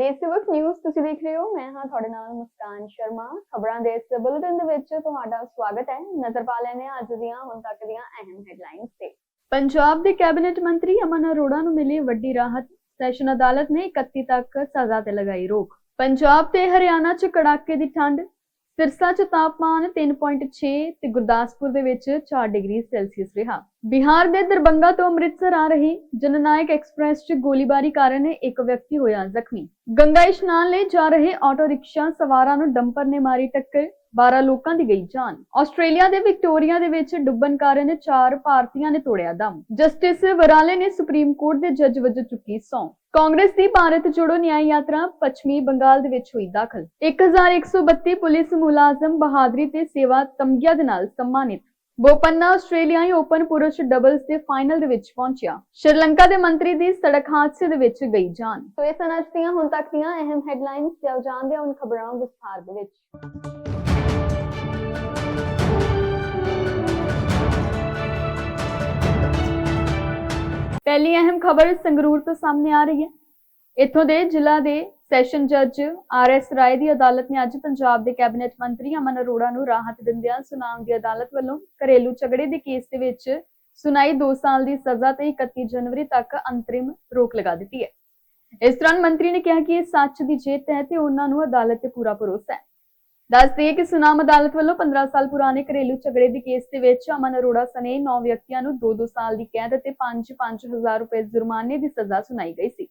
ਦੇਸ਼ ਸੇਵਕ ਨਿਊਜ਼ ਤੁਸੀਂ ਦੇਖ ਰਹੇ ਹੋ। ਮੈਂ ਹਾਂ ਤੁਹਾਡੇ ਨਾਲ ਮੁਸਕਾਨ ਸ਼ਰਮਾ। ਖਬਰਾਂ ਦੇ ਇਸ ਬੁਲੇਟਿਨ ਦੇ ਵਿੱਚ ਤੁਹਾਡਾ ਸਵਾਗਤ ਹੈ। ਨਜ਼ਰ ਪਾ ਲੈਣੇ ਅੱਜ ਦੀਆਂ, ਹੁਣ ਤੱਕ ਦੀਆਂ ਅਹਿਮ ਹੈਡਲਾਈਨਸ ਤੇ। ਪੰਜਾਬ ਦੇ ਕੈਬਨਿਟ ਮੰਤਰੀ ਅਮਨ ਅਰੋੜਾ ਨੂੰ ਮਿਲੀ ਵੱਡੀ ਰਾਹਤ। ਸੈਸ਼ਨ ਅਦਾਲਤ ਨੇ 31 ਤੱਕ ਸਜ਼ਾ ਤੇ ਲਗਾਈ ਰੋਕ। ਪੰਜਾਬ ਤੇ ਹਰਿਆਣਾ 'ਚ ਕੜਾਕੇ ਦੀ ਠੰਡ। ਸਿਰਸਾ 'ਚ ਤਾਪਮਾਨ 3.6 ਤੇ ਗੁਰਦਾਸਪੁਰ ਦੇ ਵਿੱਚ 4 ਡਿਗਰੀ ਸੈਲਸੀਅਸ ਰਿਹਾ। ਬਿਹਾਰ ਦੇ ਦਰਬੰਗਾ ਤੋਂ ਅੰਮ੍ਰਿਤਸਰ ਆ ਰਹੀ ਜਨਨਾਇਕ ਐਕਸਪ੍ਰੈਸ 'ਚ ਗੋਲੀਬਾਰੀ ਕਾਰਨ ਇੱਕ ਵਿਅਕਤੀ ਹੋਇਆ ਜ਼ਖਮੀ। ਗੰਗਾ ਇਸ਼ਨਾਨ ਲਈ ਜਾ ਰਹੇ ਆਟੋ ਰਿਕਸ਼ਾ ਸਵਾਰਾਂ ਨੂੰ ਡੰਪਰ ਨੇ ਮਾਰੀ ਟੱਕਰ। 12 ਲੋਕਾਂ ਦੀ ਗਈ ਜਾਨ। ਆਸਟ੍ਰੇਲੀਆ ਦੇ ਵਿਕਟੋਰੀਆ ਦੇ ਵਿੱਚ ਡੁੱਬਣ ਕਾਰਨ ਚਾਰ ਭਾਰਤੀਆਂ ਨੇ ਤੋੜਿਆ ਦਮ। ਜਸਟਿਸ ਵਰਾਲੇ ਨੇ ਸੁਪਰੀਮ ਕੋਰਟ ਦੇ ਜੱਜ ਵਜੋਂ ਚੁੱਕੀ ਸਹੁੰ ਕਾਂਗਰਸ ਦੀ ਭਾਰਤ ਜੋੜੋ ਨਿਆਂ ਯਾਤਰਾ ਪੱਛਮੀ ਬੰਗਾਲ ਦੇ ਵਿੱਚ ਹੋਈ ਦਾਖਲ। 1132 ਪੁਲਿਸ ਮੁਲਾਜ਼ਮ ਬਹਾਦਰੀ ਤੇ ਸੇਵਾ ਤਮਗਿਆਂ ਦੇ ਨਾਲ ਸਨਮਾਨਿਤ। ਬੋਪੰਨਾ ਆਸਟ੍ਰੇਲੀਆਈ ਓਪਨ ਪੁਰਸ਼ ਡਬਲਸ ਦੇ ਫਾਈਨਲ ਦੇ ਵਿੱਚ ਪਹੁੰਚਿਆ। ਸ਼੍ਰੀਲੰਕਾ ਦੇ ਮੰਤਰੀ ਦੀ ਸੜਕ ਹਾਦਸੇ ਦੇ ਵਿੱਚ ਗਈ ਜਾਨ। ਸੋ ਇਹ ਸਨ ਅੱਜ ਦੀਆਂ ਹੁਣ ਤੱਕ ਦੀਆਂ ਅਹਿਮ ਹੈਡਲਾਈਨਸ ਜਲ ਜਾਣਦੇ ਹਾਂ ਹੁਣ ਖਬਰਾਂ ਵਿਸਥਾਰ ਦੇ ਵਿੱਚ। ਪਹਿਲੀ ਅਹਿਮ ਖਬਰ ਸੰਗਰੂਰ ਤੋਂ ਸਾਹਮਣੇ ਆ ਰਹੀ ਹੈ। ਇੱਥੋਂ ਦੇ ਜ਼ਿਲ੍ਹਾ ਦੇ ਸੈਸ਼ਨ ਜੱਜ ਆਰ ਐਸ ਰਾਏ ਦੀ ਅਦਾਲਤ ਨੇ ਅੱਜ ਪੰਜਾਬ ਦੇ ਕੈਬਨਿਟ ਮੰਤਰੀ ਅਮਨ ਅਰੋੜਾ ਨੂੰ ਰਾਹਤ ਦਿੰਦਿਆਂ ਸੁਨਾਮ ਦੀ ਅਦਾਲਤ ਵੱਲੋਂ ਘਰੇਲੂ ਝਗੜੇ ਦੇ ਕੇਸ ਦੇ ਵਿੱਚ ਸੁਣਾਈ 2 ਸਾਲ ਦੀ ਸਜ਼ਾ ਤੇ 31 ਜਨਵਰੀ ਤੱਕ ਅੰਤਰਿਮ ਰੋਕ ਲਗਾ ਦਿੱਤੀ ਹੈ। ਇਸ ਦੌਰਾਨ ਮੰਤਰੀ ਨੇ ਕਿਹਾ ਕਿ ਇਹ ਸੱਚ ਦੀ ਜਿੱਤ ਹੈ ਤੇ ਉਹਨਾਂ ਨੂੰ ਅਦਾਲਤ ਤੇ ਪੂਰਾ ਭਰੋਸਾ ਹੈ। ਦੱਸ ਦਈਏ ਕਿ ਸੁਨਾਮ ਅਦਾਲਤ ਵੱਲੋਂ 15 ਸਾਲ ਪੁਰਾਣੇ ਘਰੇਲੂ ਝਗੜੇ ਦੇ ਕੇਸ ਦੇ ਵਿੱਚ ਅਮਨ ਅਰੋੜਾ ਸਨੇ 9 ਵਿਅਕਤੀਆਂ ਨੂੰ 2-2 ਸਾਲ ਦੀ ਕੈਦ ਅਤੇ 5-5000 ਰੁਪਏ ਜੁਰਮਾਨੇ ਦੀ ਸਜ਼ਾ ਸੁਣਾਈ ਗਈ ਸੀ।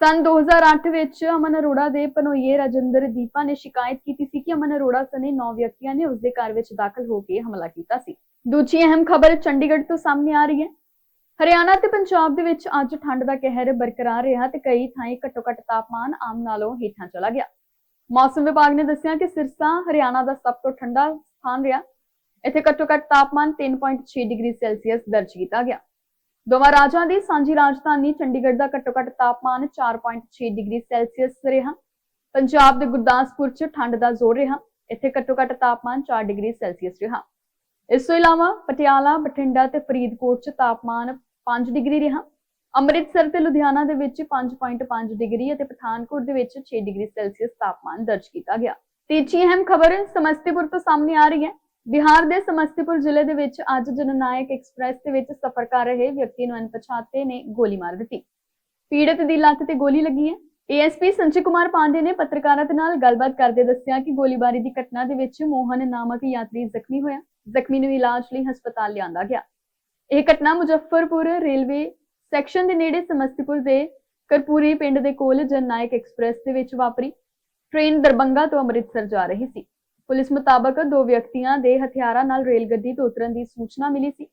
ਸਨ 2008 ਵਿੱਚ ਅਮਨ ਅਰੋੜਾ ਦੇ ਪਨੋਈਏ ਰਾਜਿੰਦਰ ਦੀਪਾ ਨੇ ਸ਼ਿਕਾਇਤ ਕੀਤੀ ਸੀ ਕਿ ਅਮਨ ਅਰੋੜਾ ਸਨੇ 9 ਵਿਅਕਤੀਆਂ ਨੇ ਉਸ ਦੇ ਘਰ ਵਿੱਚ ਦਾਖਲ ਹੋ ਕੇ ਹਮਲਾ ਕੀਤਾ ਸੀ। ਦੂਜੀ ਅਹਿਮ ਖਬਰ ਚੰਡੀਗੜ੍ਹ ਤੋਂ ਸਾਹਮਣੇ ਆ ਰਹੀ ਹੈ। ਹਰਿਆਣਾ ਤੇ ਪੰਜਾਬ ਦੇ ਵਿੱਚ ਅੱਜ ਠੰਡ ਦਾ ਕਹਿਰ ਬਰਕਰਾਰ ਰਿਹਾ ਤੇ ਕਈ ਥਾਈਂ ਘੱਟੋ-ਘੱਟ ਤਾਪਮਾਨ ਆਮ ਨਾਲੋਂ ਹੇਠਾਂ ਚਲਾ ਗਿਆ। ਮੌਸਮ ਵਿਭਾਗ ਨੇ ਦੱਸਿਆ ਕਿ ਸਿਰਸਾ ਹਰਿਆਣਾ ਦਾ ਸਭ ਤੋਂ ਠੰਡਾ ਸਥਾਨ ਰਿਹਾ। ਇੱਥੇ ਘੱਟੋ-ਘੱਟ ਤਾਪਮਾਨ 3.6 ਡਿਗਰੀ ਸੈਲਸੀਅਸ ਦਰਜ ਕੀਤਾ ਗਿਆ। ਦੋਵਾਂ ਰਾਜਾਂ ਦੀ ਸਾਂਝੀ ਰਾਜਧਾਨੀ ਚੰਡੀਗੜ੍ਹ ਦਾ ਘੱਟੋ-ਘੱਟ ਤਾਪਮਾਨ 4.6 ਡਿਗਰੀ ਸੈਲਸੀਅਸ ਰਿਹਾ। ਪੰਜਾਬ ਦੇ ਗੁਰਦਾਸਪੁਰ 'ਚ ਠੰਡ ਦਾ ਜ਼ੋਰ ਰਿਹਾ। ਇੱਥੇ ਘੱਟੋ-ਘੱਟ ਤਾਪਮਾਨ 4 ਡਿਗਰੀ ਸੈਲਸੀਅਸ ਰਿਹਾ। ਇਸ ਤੋਂ ਇਲਾਵਾ ਪਟਿਆਲਾ, ਬਠਿੰਡਾ ਤੇ ਫਰੀਦਕੋਟ 'ਚ ਤਾਪਮਾਨ 5 ਡਿਗਰੀ ਰਿਹਾ। ਅੰਮ੍ਰਿਤਸਰ ਤੇ ਲੁਧਿਆਣਾ ਦੇ ਵਿੱਚ 5.5 ਡਿਗਰੀ ਅਤੇ ਪਠਾਨਕੋਟ ਦੇ ਵਿੱਚ 6 ਡਿਗਰੀ ਸੈਲਸੀਅਸ ਤਾਪਮਾਨ ਦਰਜ ਕੀਤਾ ਗਿਆ। ਤੀਜੀ ਅਹਿਮ ਖਬਰ ਸਮਸਤੀਪੁਰ ਤੋਂ ਸਾਹਮਣੇ ਆ ਰਹੀ ਹੈ। ਬਿਹਾਰ ਦੇ ਸਮਸਤੀਪੁਰ ਜ਼ਿਲ੍ਹੇ ਦੇ ਵਿੱਚ ਅੱਜ ਜਨਨਾਇਕ ਐਕਸਪ੍ਰੈਸ ਦੇ ਵਿੱਚ ਸਫ਼ਰ ਕਰ ਰਹੇ ਵਿਅਕਤੀ ਨੂੰ ਅਣਪਛਾਤੇ ਨੇ ਗੋਲੀ ਮਾਰ ਦਿੱਤੀ। ਪੀੜਤ ਦੀ ਲੱਤ ਤੇ ਗੋਲੀ ਲੱਗੀ ਹੈ। ਏਐਸਪੀ ਸੰਜੇ ਕੁਮਾਰ ਪਾਂਡੇ ਨੇ ਪੱਤਰਕਾਰਾਂ ਦੇ ਨਾਲ ਗੱਲਬਾਤ ਕਰਦੇ ਦੱਸਿਆ ਕਿ ਗੋਲੀਬਾਰੀ ਦੀ ਘਟਨਾ ਦੇ ਵਿੱਚ ਮੋਹਨ ਨਾਮਕ ਯਾਤਰੀ ਜ਼ਖਮੀ ਹੋਇਆ। ਜ਼ਖਮੀ ਨੂੰ ਇਲਾਜ ਲਈ ਹਸਪਤਾਲ ਲਿਆਂਦਾ ਗਿਆ। ਇਹ ਘਟਨਾ ਮੁਜ਼ੱਫਰਪੁਰ ਰੇਲਵੇ ਸੈਕਸ਼ਨ ਦੇ ਨੇੜੇ ਸਮਸਤੀਪੁਰ ਦੇ ਕਰਪੂਰੀ ਪਿੰਡ ਦੇ ਕੋਲ ਜਨਨਾਇਕ ਐਕਸਪ੍ਰੈਸ ਦੇ ਵਿੱਚ ਵਾਪਰੀ ਟ੍ਰੇਨ ਦਰਬੰਗਾ ਤੋਂ ਅੰਮ੍ਰਿਤਸਰ ਜਾ ਰਹੀ ਸੀ। ਪੁਲਿਸ ਮੁਤਾਬਕ ਦੋ ਵਿਅਕਤੀਆਂ ਦੇ ਹਥਿਆਰਾਂ ਨਾਲ ਰੇਲ ਗੱਡੀ ਤੋਂ ਉਤਰਨ ਦੀ ਸੂਚਨਾ ਮਿਲੀ ਸੀ।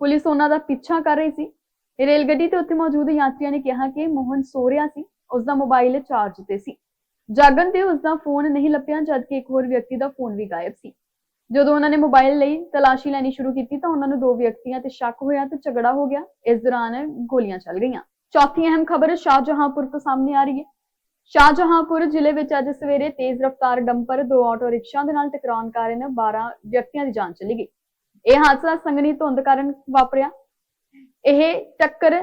ਪੁਲਿਸ ਉਹਨਾਂ ਦਾ ਪਿੱਛਾ ਕਰ ਰਹੀ ਸੀ। ਰੇਲ ਗੱਡੀ ਤੇ ਉੱਥੇ ਮੌਜੂਦ ਯਾਤਰੀਆਂ ਨੇ ਕਿਹਾ ਕਿ ਮੋਹਨ ਸੋ ਰਿਹਾ ਸੀ ਉਸ ਦਾ ਮੋਬਾਈਲ ਚਾਰਜ ਤੇ ਸੀ। ਜਾਗਣ ਤੇ ਉਸ ਦਾ ਫੋਨ ਨਹੀਂ ਲੱਭਿਆ, ਜਦਕਿ ਇੱਕ ਹੋਰ ਵਿਅਕਤੀ ਦਾ ਫੋਨ ਵੀ ਗਾਇਬ ਸੀ। ਜਦੋਂ ਉਹਨਾਂ ਨੇ ਮੋਬਾਈਲ ਲਈ ਤਲਾਸ਼ੀ ਲੈਣੀ ਸ਼ੁਰੂ ਕੀਤੀ ਤਾਂ ਉਹਨਾਂ ਨੂੰ ਦੋ ਵਿਅਕਤੀਆਂ ਤੇ ਸ਼ੱਕ ਹੋਇਆ ਤੇ ਝਗੜਾ ਹੋ ਗਿਆ। ਇਸ ਦੌਰਾਨ ਗੋਲੀਆਂ ਚੱਲ ਗਈਆਂ। ਚੌਥੀ ਅਹਿਮ ਖਬਰ ਸ਼ਾਹਜਹਾਂਪੁਰ ਤੋਂ ਸਾਹਮਣੇ ਆ ਰਹੀ ਹੈ। ਸ਼ਾਹਜਹਾਂਪੁਰ ਜ਼ਿਲ੍ਹੇ ਵਿੱਚ ਅੱਜ ਸਵੇਰੇ ਤੇਜ਼ ਰਫ਼ਤਾਰ ਡੰਪਰ, ਦੋ ਆਟੋ ਰਿਕਸ਼ਾ ਦੇ ਨਾਲ ਟਕਰਾਉਣ ਕਾਰਨ 12 ਵਿਅਕਤੀਆਂ ਦੀ ਜਾਨ ਚਲੀ ਗਈ। ਇਹ ਹਾਦਸਾ ਸੰਘਣੀ ਧੁੰਦ ਕਾਰਨ ਵਾਪਰਿਆ। ਇਹ ਟੱਕਰ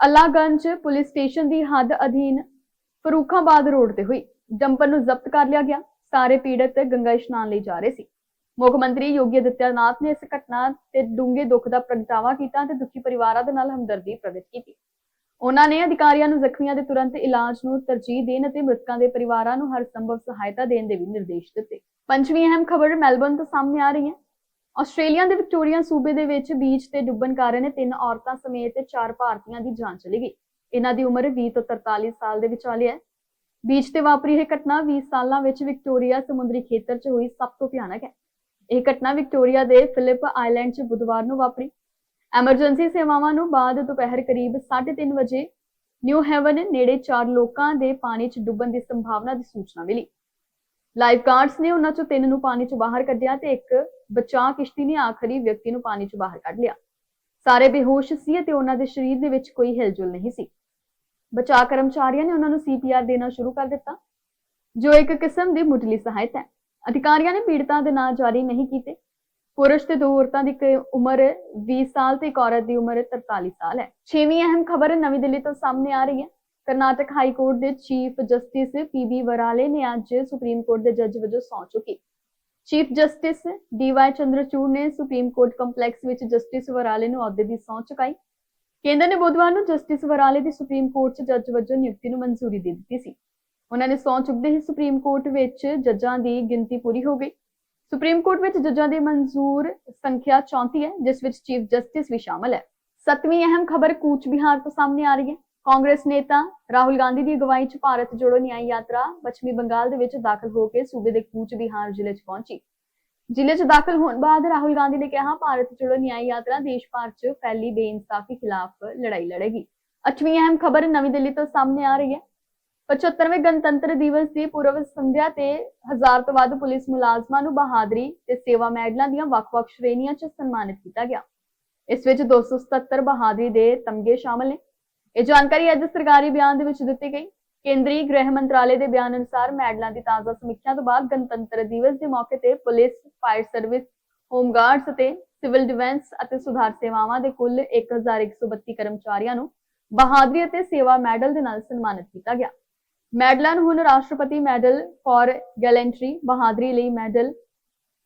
ਅੱਲਾਗੰਜ ਪੁਲਿਸ ਸਟੇਸ਼ਨ ਦੀ ਹੱਦ ਅਧੀਨ ਫਰੂਖਾਬਾਦ ਰੋਡ ਤੇ ਹੋਈ। ਡੰਪਰ ਨੂੰ ਜ਼ਬਤ ਕਰ ਲਿਆ ਗਿਆ। ਸਾਰੇ ਪੀੜਤ ਗੰਗਾ ਇਸ਼ਨਾਨ ਲਈ ਜਾ ਰਹੇ ਸੀ। ਮੁੱਖ ਮੰਤਰੀ ਯੋਗੀ ਆਦਿੱਤਿਆਨਾਥ ਨੇ ਇਸ ਘਟਨਾ ਤੇ ਡੂੰਘੇ ਦੁੱਖ ਦਾ ਪ੍ਰਗਟਾਵਾ ਕੀਤਾ ਤੇ ਦੁਖੀ ਪਰਿਵਾਰਾਂ ਦੇ ਨਾਲ ਹਮਦਰਦੀ ਪ੍ਰਗਟ ਕੀਤੀ। ਉਹਨਾਂ ਨੇ ਅਧਿਕਾਰੀਆਂ ਨੂੰ ਜ਼ਖਮੀਆਂ ਦੇ ਤੁਰੰਤ ਇਲਾਜ ਨੂੰ ਤਰਜੀਹ ਦੇਣ ਅਤੇ ਮ੍ਰਿਤਕਾਂ ਦੇ ਪਰਿਵਾਰਾਂ ਨੂੰ ਹਰ ਸੰਭਵ ਸਹਾਇਤਾ ਦੇਣ ਦੇ ਵੀ ਨਿਰਦੇਸ਼ ਦਿੱਤੇ। ਪੰਜਵੀਂ ਅਹਿਮ ਖਬਰ ਮੈਲਬੌਰਨ ਤੋਂ ਸਾਹਮਣੇ ਆ ਰਹੀ ਹੈ। ਆਸਟ੍ਰੇਲੀਆ ਦੇ ਵਿਕਟੋਰੀਆ ਸੂਬੇ ਦੇ ਵਿੱਚ ਬੀਚ ਤੇ ਡੁੱਬਣ ਕਾਰਨ ਤਿੰਨ ਔਰਤਾਂ ਸਮੇਤ ਚਾਰ ਭਾਰਤੀਆਂ ਦੀ ਜਾਨ ਚਲੀ ਗਈ। ਇਹਨਾਂ ਦੀ ਉਮਰ 20 ਤੋਂ 43 ਸਾਲ ਦੇ ਵਿਚਾਲੇ ਹੈ। ਬੀਚ ਤੇ ਵਾਪਰੀ ਇਹ ਘਟਨਾ 20 ਸਾਲਾਂ ਵਿੱਚ ਵਿਕਟੋਰੀਆ ਸਮੁੰਦਰੀ ਖੇਤਰ 'ਚ ਹੋਈ ਸਭ ਤੋਂ ਭਿਆਨਕ ਹੈ। ਇਹ ਘਟਨਾ ਵਿਕਟੋਰੀਆ ਦੇ ਫਿਲਿਪ ਆਈਲੈਂਡ 'ਚ ਬੁੱਧਵਾਰ ਨੂੰ ਵਾਪਰੀ। ਐਮਰਜੈਂਸੀ ਸੇਵਾਵਾਂ ਨੂੰ ਬਾਅਦ ਦੁਪਹਿਰ ਕਰੀਬ 3:30 ਵਜੇ ਨਿਊ ਹੈਵਨ ਨੇੜੇ ਚਾਰ ਲੋਕਾਂ ਦੇ ਪਾਣੀ 'ਚ ਡੁੱਬਣ ਦੀ ਸੰਭਾਵਨਾ ਦੀ ਸੂਚਨਾ ਮਿਲੀ। ਲਾਈਫ ਗਾਰਡਸ ਨੇ ਉਹਨਾਂ 'ਚੋਂ ਤਿੰਨ ਨੂੰ ਪਾਣੀ 'ਚ ਬਾਹਰ ਕੱਢਿਆ ਤੇ ਇੱਕ ਬਚਾਅ ਕਿਸ਼ਤੀ ਨੇ ਆਖਰੀ ਵਿਅਕਤੀ ਨੂੰ ਪਾਣੀ 'ਚ ਬਾਹਰ ਕੱਢ ਲਿਆ। ਸਾਰੇ ਬੇਹੋਸ਼ ਸੀ ਅਤੇ ਉਹਨਾਂ ਦੇ ਸਰੀਰ ਦੇ ਵਿੱਚ ਕੋਈ ਹਿਲਜੁਲ ਨਹੀਂ ਸੀ। ਬਚਾਅ ਕਰਮਚਾਰੀਆਂ ਨੇ ਉਹਨਾਂ ਨੂੰ ਸੀਪੀਆਰ ਦੇਣਾ ਸ਼ੁਰੂ ਕਰ ਦਿੱਤਾ, ਜੋ ਇੱਕ ਕਿਸਮ ਦੀ ਮੁੱਢਲੀ ਸਹਾਇਤਾ ਹੈ। ਅਧਿਕਾਰੀਆਂ ਨੇ ਪੀੜਤਾਂ ਦੇ ਨਾਂ ਜਾਰੀ ਨਹੀਂ ਕੀਤੇ। ਪੁਰਸ਼ ਤੇ ਦੋ ਔਰਤਾਂ ਦੀ ਉਮਰ 20 ਸਾਲ ਤੇ ਇੱਕ ਔਰਤ ਦੀ ਉਮਰ 43 ਸਾਲ ਹੈ। ਛੇਵੀਂ ਅਹਿਮ ਖਬਰ ਨਵੀਂ ਦਿੱਲੀ ਤੋਂ ਸਾਹਮਣੇ ਆ ਰਹੀ ਹੈ। ਕਰਨਾਟਕ ਹਾਈ ਕੋਰਟ ਦੇ ਚੀਫ ਜਸਟਿਸ ਪੀਬੀ ਵਰਾਲੇ ਨੇ ਅੱਜ ਸੁਪਰੀਮ ਕੋਰਟ ਦੇ ਜੱਜ ਵਜੋਂ ਸਹੁੰ ਚੁੱਕੀ। ਚੀਫ ਜਸਟਿਸ ਡੀਵਾਈ ਚੰਦਰਚੂੜ ਨੇ ਸੁਪਰੀਮ ਕੋਰਟ ਕੰਪਲੈਕਸ ਵਿੱਚ ਜਸਟਿਸ ਵਰਾਲੇ ਨੂੰ ਅਹੁਦੇ ਦੀ ਸਹੁੰ ਚੁਕਾਈ। ਕੇਂਦਰ ਨੇ ਬੁੱਧਵਾਰ ਨੂੰ ਜਸਟਿਸ ਵਰਾਲੇ ਦੀ ਸੁਪਰੀਮ ਕੋਰਟ 'ਚ ਜੱਜ ਵਜੋਂ ਨਿਯੁਕਤੀ ਨੂੰ ਮਨਜ਼ੂਰੀ ਦੇ ਦਿੱਤੀ ਸੀ। ਉਹਨਾਂ ਨੇ ਸਹੁੰ ਚੁੱਕਦੇ ਹੀ ਸੁਪਰੀਮ ਕੋਰਟ ਵਿੱਚ ਜੱਜਾਂ ਦੀ ਗਿਣਤੀ ਪੂਰੀ ਹੋ ਗਈ। ਸੁਪਰੀਮ ਕੋਰਟ ਵਿੱਚ ਜੱਜਾਂ ਦੀ ਮਨਜ਼ੂਰ ਸੰਖਿਆ 34 ਹੈ, ਜਿਸ ਵਿੱਚ ਚੀਫ ਜਸਟਿਸ ਵੀ ਸ਼ਾਮਲ ਹੈ। ਸੱਤਵੀਂ ਅਹਿਮ ਖਬਰ ਕੂਚ ਬਿਹਾਰ ਤੋਂ ਸਾਹਮਣੇ ਆ ਰਹੀ ਹੈ। ਕਾਂਗਰਸ ਨੇਤਾ ਰਾਹੁਲ ਗਾਂਧੀ ਦੀ ਅਗਵਾਈ 'ਚ ਭਾਰਤ ਜੋੜੋ ਨਿਆਈ ਯਾਤਰਾ ਪੱਛਮੀ ਬੰਗਾਲ ਦੇ ਵਿੱਚ ਦਾਖਲ ਹੋ ਕੇ ਸੂਬੇ ਦੇ ਕੂਚ ਬਿਹਾਰ ਜ਼ਿਲ੍ਹੇ 'ਚ ਪਹੁੰਚੀ। ਜ਼ਿਲ੍ਹੇ 'ਚ ਦਾਖਲ ਹੋਣ ਬਾਅਦ ਰਾਹੁਲ ਗਾਂਧੀ ਨੇ ਕਿਹਾ, ਭਾਰਤ ਜੋੜੋ ਨਿਆਈ ਯਾਤਰਾ ਦੇਸ਼ ਭਰ 'ਚ ਫੈਲੀ ਬੇਇਨਸਾਫੀ ਖਿਲਾਫ ਲੜਾਈ ਲੜੇਗੀ। ਅੱਠਵੀਂ ਅਹਿਮ ਖਬਰ ਨਵੀਂ ਦਿੱਲੀ ਤੋਂ ਸਾਹਮਣੇ ਆ ਰਹੀ ਹੈ। 75ਵੇਂ ਗਣਤੰਤਰ ਦਿਵਸ ਦੀ ਪੂਰਵ ਸੰਧਿਆ ਤੇ ਹਜ਼ਾਰ ਤੋਂ ਵੱਧ ਪੁਲਿਸ ਮੁਲਾਜ਼ਮਾਂ ਨੂੰ ਬਹਾਦਰੀ ਤੇ ਸੇਵਾ ਮੈਡਲਾਂ ਦੀਆਂ ਵੱਖ-ਵੱਖ ਸ਼੍ਰੇਣੀਆਂ 'ਚ ਸਨਮਾਨਿਤ ਕੀਤਾ ਗਿਆ। ਇਸ ਵਿੱਚ 277 ਬਹਾਦਰੀ ਦੇ ਤਮਗੇ ਸ਼ਾਮਲ ਨੇ। ਇਹ ਜਾਣਕਾਰੀ ਅੱਜ ਸਰਕਾਰੀ ਬਿਆਨ ਦੇ ਵਿੱਚ ਦਿੱਤੀ ਗਈ। ਕੇਂਦਰੀ ਗ੍ਰਹਿ ਮੰਤਰਾਲੇ ਦੇ ਬਿਆਨ ਅਨੁਸਾਰ ਮੈਡਲਾਂ ਦੀ ਤਾਜ਼ਾ ਸਮੀਖਿਆ ਤੋਂ ਬਾਅਦ ਗਣਤੰਤਰ ਦਿਵਸ ਦੇ ਮੌਕੇ ਤੇ police, fire service, home guards ਅਤੇ ਸਿਵਲ ਡਿਫੈਂਸ ਅਤੇ ਸੁਧਾਰ ਸੇਵਾਵਾਂ ਦੇ ਕੁੱਲ 1132 ਕਰਮਚਾਰੀਆਂ ਨੂੰ ਬਹਾਦਰੀ ਅਤੇ ਸੇਵਾ ਮੈਡਲ ਦੇ ਨਾਲ ਸਨਮਾਨਿਤ ਕੀਤਾ ਗਿਆ। ਮੈਡਲਾਂ ਨੂੰ ਹੁਣ ਰਾਸ਼ਟਰਪਤੀ ਮੈਡਲ ਫਾਰ ਗੈਲੈਂਟਰੀ, ਬਹਾਦਰੀ ਲਈ medal,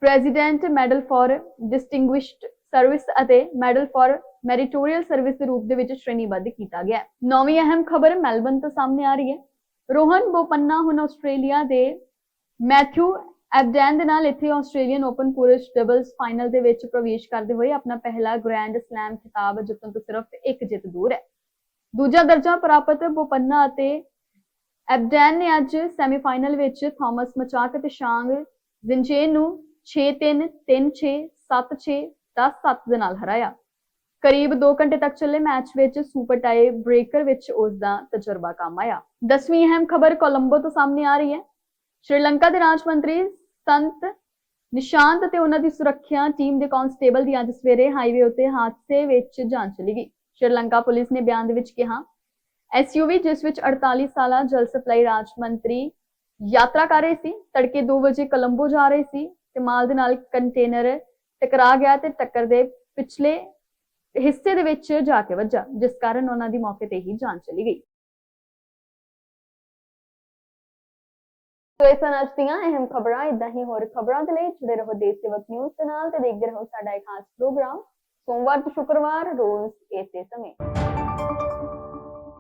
president medal for distinguished service ਅਤੇ ਮੈਡਲ ਫਾਰ ਮੈਰੀਟੋਰੀਅਲ ਸਰਵਿਸ ਦੇ ਰੂਪ ਦੇ ਵਿੱਚ ਸ਼੍ਰੇਣੀਬੱਧ ਕੀਤਾ ਗਿਆ ਹੈ। ਨੌਵੀਂ ਅਹਿਮ ਖਬਰ ਮੈਲਬਨ ਤੋਂ ਸਾਹਮਣੇ ਆ ਰਹੀ ਹੈ। ਰੋਹਨ ਬੋਪੰਨਾ ਹੁਣ ਆਸਟ੍ਰੇਲੀਆ ਦੇ ਮੈਥਿਊ ਐਬਡੈਨ ਦੇ ਨਾਲ ਇੱਥੇ ਆਸਟ੍ਰੇਲੀਅਨ ਓਪਨ ਪੁਰਸ਼ ਡਬਲਸ ਫਾਈਨਲ ਦੇ ਵਿੱਚ ਪ੍ਰਵੇਸ਼ ਕਰਦੇ ਹੋਏ ਆਪਣਾ ਪਹਿਲਾ ਗ੍ਰੈਂਡ ਸਲੈਮ ਖਿਤਾਬ ਜਿੱਤਣ ਤੋਂ ਸਿਰਫ ਇੱਕ ਜਿੱਤ ਦੂਰ ਹੈ। ਦੂਜਾ ਦਰਜਾ ਪ੍ਰਾਪਤ ਬੋਪੰਨਾ ਅਤੇ ਐਬਡੈਨ ਨੇ ਅੱਜ ਸੈਮੀਫਾਈਨਲ ਵਿੱਚ ਥਾਮਸ ਮਚਾਕ ਅਤੇ ਸ਼ਾਂਗ ਜ਼ਿੰਚੇਨ ਨੂੰ 6-3, 3-6, 7-6, 10-7 ਦੇ ਨਾਲ ਹਰਾਇਆ। ਕਰੀਬ 2 ਘੰਟੇ ਤੱਕ ਚੱਲੇ ਮੈਚ ਵਿੱਚ ਸੁਪਰ ਟਾਈ ਬ੍ਰੇਕਰ ਵਿੱਚ ਉਸ ਦਾ ਤਜਰਬਾ ਕੰਮ ਆਇਆ। ਦਸਵੀਂ ਅਹਿਮ ਖਬਰ ਕੋਲੰਬੋ ਤੋਂ ਸਾਹਮਣੇ ਆ ਰਹੀ ਹੈ। ਸ਼੍ਰੀਲੰਕਾ ਦੇ ਰਾਜ ਮੰਤਰੀ ਸੰਤ ਨਿਸ਼ਾਂਤ ਅਤੇ ਉਹਨਾਂ ਦੀ ਸੁਰੱਖਿਆ ਟੀਮ ਦੇ ਕਾਂਸਟੇਬਲ ਦੀ ਅੱਜ ਸਵੇਰੇ ਹਾਈਵੇ ਉੱਤੇ ਹਾਦਸੇ ਵਿੱਚ ਜਾਨ ਚਲੀ ਗਈ। ਸ਼੍ਰੀਲੰਕਾ ਪੁਲਿਸ ਨੇ ਬਿਆਨ ਦੇ ਵਿੱਚ ਕਿਹਾ ਐਸਯੂਵੀ ਜਿਸ ਵਿੱਚ 48 ਸਾਲਾ ਜਲ ਸਪਲਾਈ ਰਾਜ ਮੰਤਰੀ ਯਾਤਰਾ ਕਰ ਰਹੇ ਸੀ, ਤੜਕੇ 2 ਵਜੇ ਕੋਲੰਬੋ ਜਾ ਰਹੇ ਸੀ ਤੇ ਮਾਲ ਦੇ ਨਾਲ ਕੰਟੇਨਰ ਟਕਰਾ ਗਿਆ ਤੇ ਟੱਕਰ ਦੇ ਪਿਛਲੇ ਹਿੱਸੇ ਦੇ ਵਿੱਚ ਜਾ ਕੇ ਵੱਜਾ, ਜਿਸ ਕਾਰਨ ਉਹਨਾਂ ਦੀ ਮੌਕੇ ਤੇ ਹੀ ਜਾਨ ਚਲੀ ਗਈ। ਸੋ ਇਹ ਸਨ ਅੱਜ ਦੀਆਂ ਅਹਿਮ ਖਬਰਾਂ ਇਦਾਂ ਹੀ ਹੋਰ ਖਬਰਾਂ ਦੇ ਲਈ ਜੁੜੇ ਰਹੋ ਦੇਸ਼ ਸੇਵਕ ਨਿਊਜ਼ ਦੇ ਨਾਲ ਤੇ ਦੇਖਦੇ ਰਹੋ ਸਾਡਾ ਇਹ ਖਾਸ ਪ੍ਰੋਗਰਾਮ। ਸੋਮਵਾਰ ਤੋਂ ਸ਼ੁੱਕਰਵਾਰ, ਰੋਜ਼ ਇਸੇ ਸਮੇਂ।